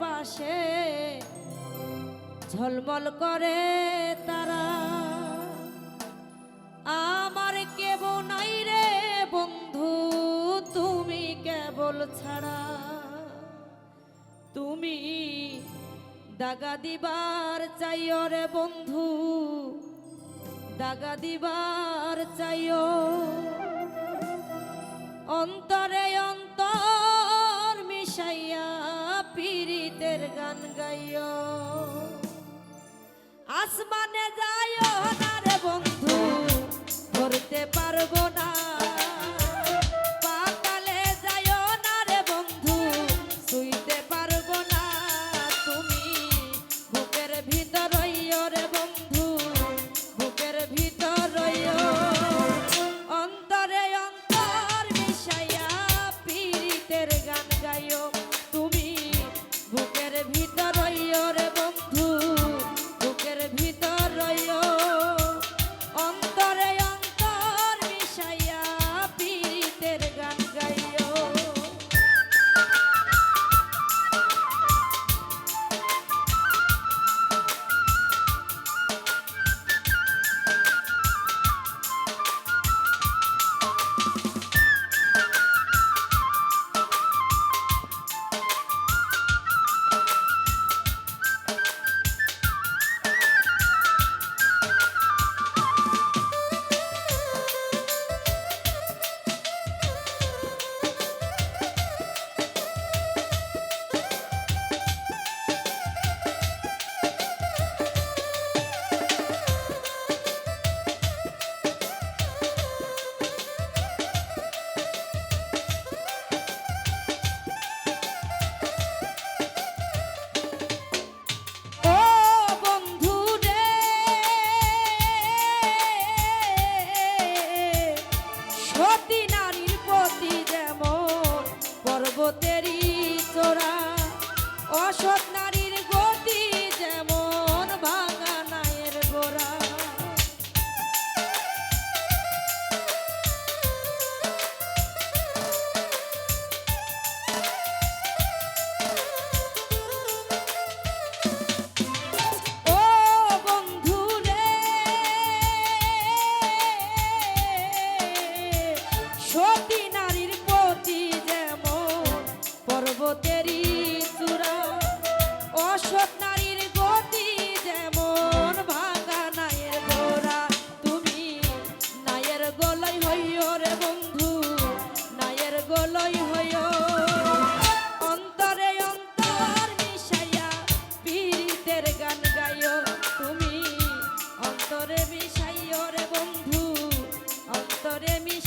পাশে ঝলমল করে তারা। আমার কেবল নাই রে বন্ধু, তুমি কেবল ছাড়া। তুমি দাগা দিবার চাই রে বন্ধু, দাগা দিবার চাই অন্তরে অন্তর মিশাইয়া পীড়িতের গান গাইও। আসমানে যাইও না রে বন্ধু ধরতে পারব না।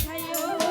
Hayo.